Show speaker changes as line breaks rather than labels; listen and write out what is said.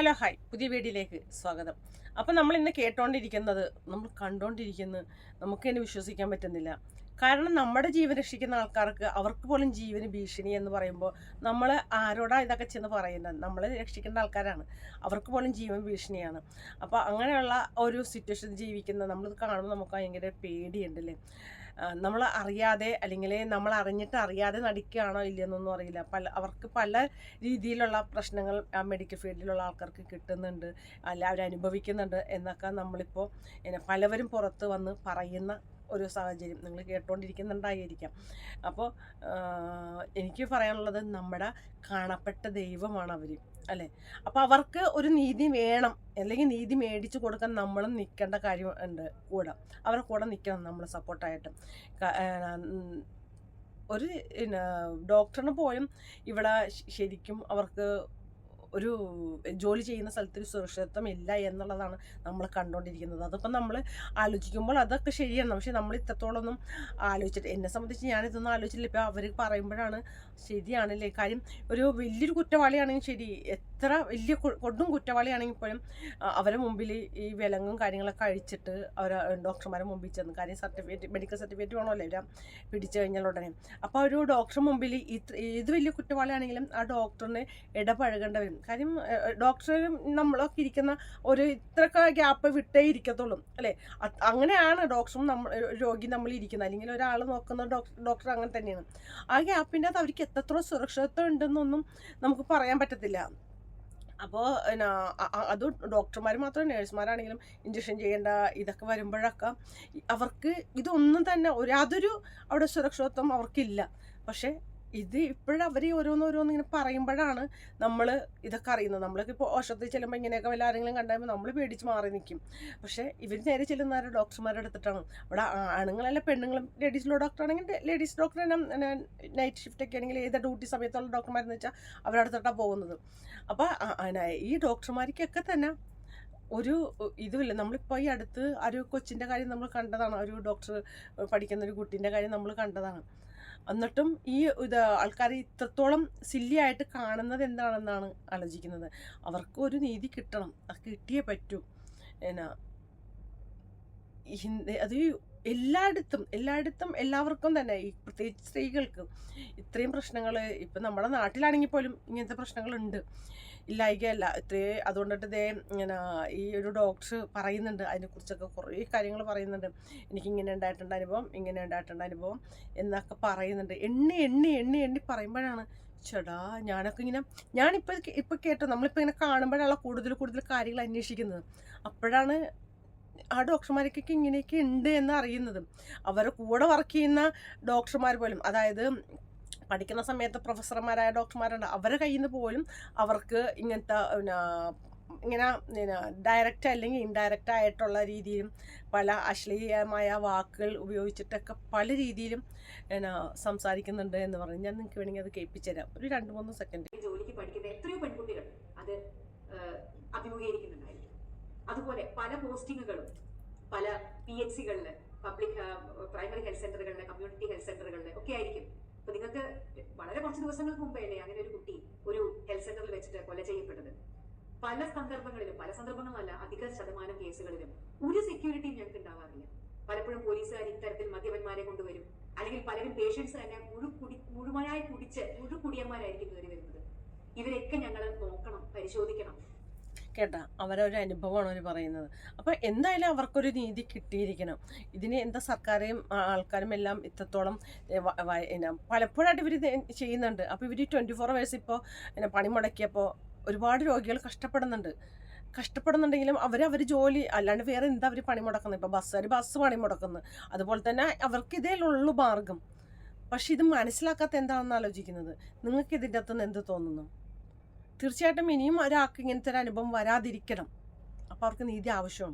Hello hi. പുതിയ വീഡിയോയിലേക്ക് സ്വാഗതം. അപ്പോൾ നമ്മൾ ഇന്ന് കേട്ടോണ്ടിരിക്കുന്നത് നമ്മൾ കണ്ടോണ്ടിരിക്കുന്നത് നമുക്ക് തന്നെ വിശ്വസിക്കാൻ പറ്റുന്നില്ല. കാരണം നമ്മുടെ ജീവൻ രക്ഷിക്കുന്ന ആൾക്കാർക്ക് അവർക്ക് പോലും ജീവന് ഭീഷണി എന്ന് പറയുമ്പോൾ നമ്മൾ ആരോടാ ഇതൊക്കെ ചെന്ന് പറയുന്നത്? നമ്മളെ രക്ഷിക്കേണ്ട ആൾക്കാരാണ്. അവർക്ക് പോലും ജീവൻ ഭീഷണിയാണ്. അപ്പോൾ അങ്ങനെയുള്ള ഒരു സിറ്റുവേഷൻ ജീവിക്കുന്ന നമ്മളിത് കാണുമ്പോൾ നമുക്ക് ഭയങ്കര പേടിയുണ്ടല്ലേ? നമ്മൾ അറിയാതെ അല്ലെങ്കിൽ നമ്മൾ അറിഞ്ഞിട്ട് അറിയാതെ നടിക്കുകയാണോ ഇല്ലയെന്നൊന്നും അറിയില്ല. പല അവർക്ക് പല രീതിയിലുള്ള പ്രശ്നങ്ങൾ ആ മെഡിക്കൽ ഫീൽഡിലുള്ള ആൾക്കാർക്ക് കിട്ടുന്നുണ്ട്. അല്ല അവരനുഭവിക്കുന്നുണ്ട് എന്നൊക്കെ നമ്മളിപ്പോൾ പലവരും പുറത്ത് വന്ന് പറയുന്ന ഒരു സാഹചര്യം നിങ്ങൾ കേട്ടുകൊണ്ടിരിക്കുന്നുണ്ടായിരിക്കാം അപ്പോൾ എനിക്ക് പറയാനുള്ളത് നമ്മുടെ കാണപ്പെട്ട ദൈവമാണ് അവർ അല്ലേ? അപ്പോൾ അവർക്ക് ഒരു നീതി വേണം അല്ലെങ്കിൽ നീതി മേടിച്ചു കൊടുക്കാൻ നമ്മളും നിൽക്കേണ്ട കാര്യം ഉണ്ട് കൂടെ. അവരുടെ കൂടെ നിൽക്കണം നമ്മൾ സപ്പോർട്ടായിട്ട്. ഒരു ഡോക്ടറിന് പോലും ഇവിടെ ശരിക്കും അവർക്ക് ഒരു ജോലി ചെയ്യുന്ന സ്ഥലത്ത് ഒരു സുരക്ഷിതത്വം ഇല്ല എന്നുള്ളതാണ് നമ്മൾ കണ്ടുകൊണ്ടിരിക്കുന്നത് അതിപ്പം നമ്മൾ ആലോചിക്കുമ്പോൾ അതൊക്കെ ശരിയാണ്. പക്ഷെ നമ്മൾ ഇത്രത്തോളമൊന്നും ആലോചിച്ചിട്ട് എന്നെ സംബന്ധിച്ച് ഞാനിതൊന്നും ആലോചിച്ചില്ല ഇപ്പോൾ അവർ പറയുമ്പോഴാണ് ശരിയാണല്ലേ? കാര്യം ഒരു വലിയൊരു കുറ്റവാളിയാണെങ്കിൽ ശരി എത്ര വലിയ കൊടും കുറ്റവാളിയാണെങ്കിൽ പോലും അവരെ മുമ്പിൽ ഈ വിലങ്ങും കാര്യങ്ങളൊക്കെ അഴിച്ചിട്ട് അവർ ഡോക്ടർമാരെ മുമ്പിൽ ചെന്ന് കാര്യം സർട്ടിഫിക്കറ്റ് മെഡിക്കൽ സർട്ടിഫിക്കറ്റ് വേണമല്ലോ ഇവരാ പിടിച്ചു കഴിഞ്ഞാൽ ഉടനെ. അപ്പോൾ ഒരു ഡോക്ടർ മുമ്പിൽ ഏത് വലിയ കുറ്റവാളിയാണെങ്കിലും ആ ഡോക്ടറിനെ ഇടപഴകേണ്ടി വരും കാര്യം ഡോക്ടർ നമ്മളൊക്കെ ഇരിക്കുന്ന ഒരു ഇത്രയൊക്കെ ഗ്യാപ്പ് വിട്ടേ ഇരിക്കത്തുള്ളൂ അല്ലേ? അങ്ങനെയാണ് ഡോക്ടറും നമ്മൾ രോഗി നമ്മൾ ഇരിക്കുന്നത്. അല്ലെങ്കിൽ ഒരാൾ നോക്കുന്ന ഡോക്ടർ ഡോക്ടർ അങ്ങനെ തന്നെയാണ്. ആ ഗ്യാപ്പിന്റെ അത് അവർക്ക് എത്രത്തോളം സുരക്ഷിതത്വം ഉണ്ടെന്നൊന്നും നമുക്ക് പറയാൻ പറ്റത്തില്ല. അപ്പോൾ അത് ഡോക്ടർമാർ മാത്രം നേഴ്സുമാരാണെങ്കിലും ഇഞ്ചക്ഷൻ ചെയ്യേണ്ട ഇതൊക്കെ വരുമ്പോഴൊക്കെ അവർക്ക് ഇതൊന്നും തന്നെ യാതൊരു അവിടെ സുരക്ഷിതത്വം അവർക്കില്ല. പക്ഷേ ഇത് ഇപ്പോഴും അവർ ഓരോന്നോരോന്ന് ഇങ്ങനെ പറയുമ്പോഴാണ് നമ്മൾ ഇതൊക്കെ അറിയുന്നത്. നമ്മളൊക്കെ ഇപ്പോൾ ഓഷത്തിൽ ചെല്ലുമ്പോൾ ഇങ്ങനെയൊക്കെ വല്ല ആരെങ്കിലും കണ്ടാൽ നമ്മൾ പേടിച്ച് മാറി നിൽക്കും പക്ഷേ ഇവർ നേരെ ചെല്ലുന്ന ഡോക്ടർമാരുടെ അടുത്തിട്ടാണ്. അവിടെ ആണുങ്ങളല്ല പെണ്ണുങ്ങളും ലേഡീസിലോ ഡോക്ടർ ആണെങ്കിൽ ലേഡീസ് ഡോക്ടർ തന്നെ നൈറ്റ് ഷിഫ്റ്റ് ഒക്കെ ആണെങ്കിൽ ഏത് ഡ്യൂട്ടി സമയത്തുള്ള ഡോക്ടർമാരെന്ന് വെച്ചാൽ അവരുടെ അടുത്തിട്ടാണ് പോകുന്നത്. അപ്പോൾ ഈ ഡോക്ടർമാർക്കൊക്കെ തന്നെ ഒരു ഇതുമില്ല. നമ്മളിപ്പോൾ ഈ അടുത്ത് ആ ഒരു കൊച്ചിന്റെ കാര്യം നമ്മൾ കണ്ടതാണ്. ഒരു ഡോക്ടർ പഠിക്കുന്ന ഒരു കുട്ടീന്റെ കാര്യം നമ്മൾ കണ്ടതാണ്. എന്നിട്ടും ഈ ഇത് ആൾക്കാർ ഇത്രത്തോളം സില്ലിയായിട്ട് കാണുന്നത് എന്താണെന്നാണ് ആലോചിക്കുന്നത്. അവർക്ക് ഒരു നീതി കിട്ടണം. അത് കിട്ടിയേ പറ്റൂ. എന്നാ ഹിന്ദി അത് എല്ലായിടത്തും എല്ലായിടത്തും എല്ലാവർക്കും തന്നെ ഈ പ്രത്യേകിച്ച് സ്ത്രീകൾക്ക് ഇത്രയും പ്രശ്നങ്ങൾ ഇപ്പം നമ്മുടെ നാട്ടിലാണെങ്കിൽ പോലും ഇങ്ങനത്തെ പ്രശ്നങ്ങളുണ്ട്. ഇല്ലായികയല്ല ഇത്രേ അതുകൊണ്ടിട്ട് ഇതേ ഇങ്ങനെ ഈ ഒരു ഡോക്ടർ പറയുന്നുണ്ട് അതിനെക്കുറിച്ചൊക്കെ കുറേ കാര്യങ്ങൾ പറയുന്നുണ്ട്. എനിക്ക് ഇങ്ങനെ ഉണ്ടായിട്ടുണ്ട് അനുഭവം ഇങ്ങനെ ഉണ്ടായിട്ടുണ്ട് അനുഭവം എന്നൊക്കെ പറയുന്നുണ്ട്. എണ്ണി എണ്ണി എണ്ണി എണ്ണി പറയുമ്പോഴാണ് ചേടാ ഞാനൊക്കെ ഇങ്ങനെ ഞാനിപ്പോൾ ഇപ്പോൾ കേട്ടോ നമ്മളിപ്പോൾ ഇങ്ങനെ കാണുമ്പോഴാണ് കൂടുതൽ കൂടുതൽ കാര്യങ്ങൾ അന്വേഷിക്കുന്നത്. അപ്പോഴാണ് ആ ഡോക്ടർമാരൊക്കെ ഇങ്ങനെയൊക്കെ ഉണ്ട് എന്ന് അറിയുന്നതും. അവരുടെ കൂടെ വർക്ക് ചെയ്യുന്ന ഡോക്ടർമാർ പോലും അതായത് പഠിക്കുന്ന സമയത്ത് പ്രൊഫസർമാരായ ഡോക്ടർമാരുണ്ട്. അവരുടെ കയ്യിൽ നിന്ന് പോലും അവർക്ക് ഇങ്ങനത്തെ പിന്നെ ഇങ്ങനെ ഡയറക്റ്റ് അല്ലെങ്കിൽ ഇൻഡയറക്റ്റ് ആയിട്ടുള്ള രീതിയിലും പല അശ്ലീലമായ വാക്കുകൾ ഉപയോഗിച്ചിട്ടൊക്കെ പല രീതിയിലും എന്നാ സംസാരിക്കുന്നുണ്ട് എന്ന് പറഞ്ഞു ഞാൻ നിങ്ങൾക്ക് വേണമെങ്കിൽ അത് കേൾപ്പിച്ചു തരാം ഒരു രണ്ട് മൂന്ന് സെക്കൻഡ്
ജോലിക്ക് പഠിക്കുന്ന എത്രയോ പെൺകുട്ടികൾ അത് അഭിമുഖീകരിക്കുന്നുണ്ടായിരിക്കും അതുപോലെ പല പോസ്റ്റിങ്ങുകളും പല പി എച്ച് സികളിൽ പബ്ലിക് പ്രൈമറി ഹെൽത്ത് സെന്ററുകളിലെ കമ്മ്യൂണിറ്റി ഹെൽത്ത് സെന്ററുകളിലെ ഒക്കെ ആയിരിക്കും. അപ്പൊ നിങ്ങൾക്ക് വളരെ കുറച്ച് ദിവസങ്ങൾക്ക് മുമ്പേ അല്ലേ അങ്ങനെ ഒരു കുട്ടി ഒരു ഹെൽത്ത് സെന്ററിൽ വെച്ചിട്ട് കൊല ചെയ്യപ്പെട്ടത് പല സന്ദർഭങ്ങളിലും പല സന്ദർഭങ്ങളല്ല അധിക ശതമാനം കേസുകളിലും ഒരു സെക്യൂരിറ്റിയും ഞങ്ങൾക്ക് ഉണ്ടാവാറില്ല. പലപ്പോഴും പോലീസുകാർ ഇത്തരത്തിൽ മദ്യപന്മാരെ കൊണ്ടുവരും. അല്ലെങ്കിൽ പലരും പേഷ്യൻസ് തന്നെ മുഴുകുടി മുഴുവനായി കുടിച്ച് മുഴുകുടിയന്മാരായിരിക്കും കയറി വരുന്നത്. ഇവരെയൊക്കെ ഞങ്ങൾ നോക്കണം പരിശോധിക്കണം.
കേട്ടാ. അവരൊരു അനുഭവമാണ് അവർ പറയുന്നത്. അപ്പോൾ എന്തായാലും അവർക്കൊരു നീതി കിട്ടിയിരിക്കണം. ഇതിന് എന്താ സർക്കാരെയും ആൾക്കാരും എല്ലാം ഇത്രത്തോളം പലപ്പോഴായിട്ട് ഇവർ ചെയ്യുന്നുണ്ട്. അപ്പോൾ ഇവർ ട്വന്റി ഫോർ അവേഴ്സ് ഇപ്പോൾ പണി മുടക്കിയപ്പോൾ ഒരുപാട് രോഗികൾ കഷ്ടപ്പെടുന്നുണ്ട്. കഷ്ടപ്പെടുന്നുണ്ടെങ്കിലും അവർ അവർ ജോലി അല്ലാണ്ട് വേറെ എന്താ അവർ പണി മുടക്കുന്നത്? ഇപ്പോൾ ബസ്സുകാർ ബസ് പണി മുടക്കുന്നു. അതുപോലെ തന്നെ അവർക്ക് ഇതേ ഉള്ളു മാർഗം. പക്ഷെ ഇത് മനസ്സിലാക്കാത്ത എന്താണെന്ന് ആലോചിക്കുന്നത്? നിങ്ങൾക്ക് ഇതിന്റെ അകത്തുനിന്ന് എന്ത് തോന്നുന്നു? തീർച്ചയായിട്ടും ഇനിയും ഒരാൾക്ക് ഇങ്ങനത്തെ ഒരു അനുഭവം വരാതിരിക്കണം. അപ്പോൾ അവർക്ക് നീതി ആവശ്യമാണ്.